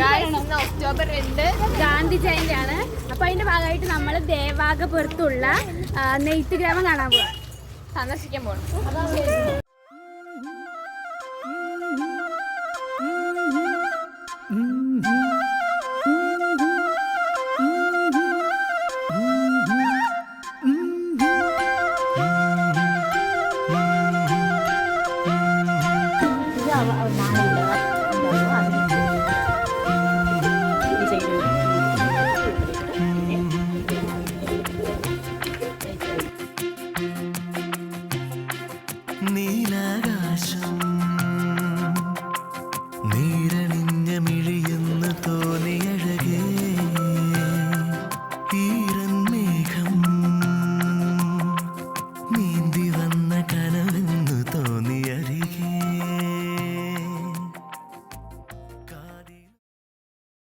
October രണ്ട് ഗാന്ധി ജയന്തി ആണ് അപ്പൊ അതിന്റെ ഭാഗമായിട്ട് നമ്മൾ ദേവാഗപുരത്തുള്ള നെയ്ത്ത് ഗ്രാമം കാണാൻ പോവാ. സന്ദർശിക്കാൻ പോകണം ഇത് അവ- അവ- നീലാകാശം. നീരണിഞ്ഞ മിഴിയെന്ന് തോന്നിയഴകേ ഈരൻ മേഘം നീന്തി വന്ന കനവെന്ന് തോന്നിയരികേ